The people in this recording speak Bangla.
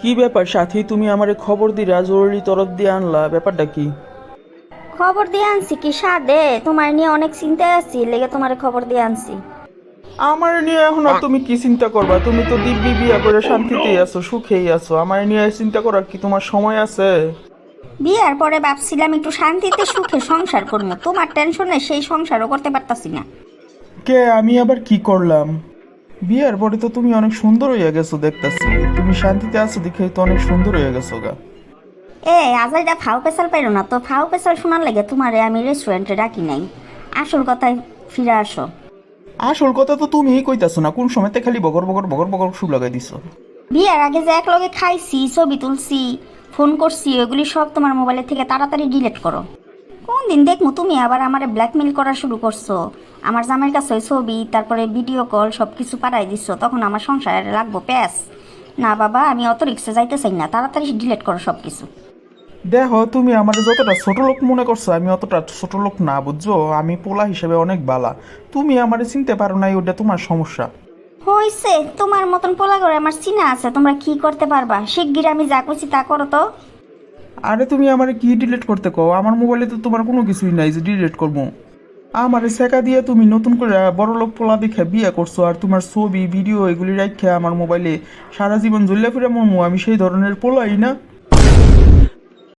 কি ব্যাপার সাথী তুমি আমারে খবর দিরা জরুরি তরফ দিয়ে আনলা ব্যাপারটা কি? খবর দিয়ে আনছি কি সাদে? তোমার নিয়ে অনেক চিন্তায় আছি লেগে তোমার খবর দিয়ে আনছি। আমার নিয়ে এখন আর তুমি কি চিন্তা করবা? তুমি তো দিব্যি বিয়া করে শান্তিতেই আছো সুখেই আছো। আমার নিয়ে চিন্তা করার কি তোমার সময় আছে? বিয়ার পরে ভাবছিলাম একটু শান্তিতে সুখে সংসার করব তোমার টেনশনে সেই সংসারও করতে পারতাছি না। কে আমি আবার কি করলাম? বিয়ের পরে তো তুমি অনেক সুন্দর হয়ে গেছো দেখতেছি। তুমি শান্তিতে আছো দেখে তো অনেক সুন্দর হয়ে গেছো গা। এ আজাইটা ফাও পেশাল পাইলো না তো ফাও পেশাল শোনার লাগে তোমারে আমি রেস্টুরেন্টে ডাকি নাই। আসল কথায় ফিরে আসো। আসল কথা তো তুমিই কইতাছো না কোন সময়তে খালি বগর বগর বগর বগর সুর লাগাই দিছো? বিয়ার আগে যে একলগে খাইছি ছবি তুলছি ফোন করছি ওইগুলি সব তোমার মোবাইলের থেকে তাড়াতাড়ি ডিলিট করো। কোন দিন দেখমু তুমি আবার আমারে ব্ল্যাকমেল করা শুরু করছ? আমার জামাইয়ের কাছে ছবি তারপরে ভিডিও কল সব কিছু পাঠাই দিচ্ছ তখন আমার সংসারে লাগবো প্যাস। না বাবা আমি অত রিক্সে যাইতে চাই না তাড়াতাড়ি ডিলিট করো সব কিছু দেখো তুমি আমার যতটা ছোট লোক মনে করছ আমি অতটা ছোট লোক না বুঝছ? আমি পোলা হিসেবে অনেক বালা। তুমি আমারে চিনতে পারো না ওটা তোমার সমস্যা। হইছে তোমার মতন পোলা করে আমার চিনা আছে তোমরা কি করতে পারবা? শিগগির আমি যা করছি তা করো তো। আরে তুমি আমার কি ডিলিট করতে কও? আমার মোবাইলে তো তোমার কোনো কিছুই নাই যে ডিলিট করব। আমার শেখা দিয়ে তুমি নতুন করে বড় লোক পোলা দেখে বিয়ে করছ আর তোমার ছবি ভিডিও এগুলি রাখে আমার মোবাইলে সারা জীবন জ্বললে ফিরে মর্মু, আমি সেই ধরনের পোলাই না?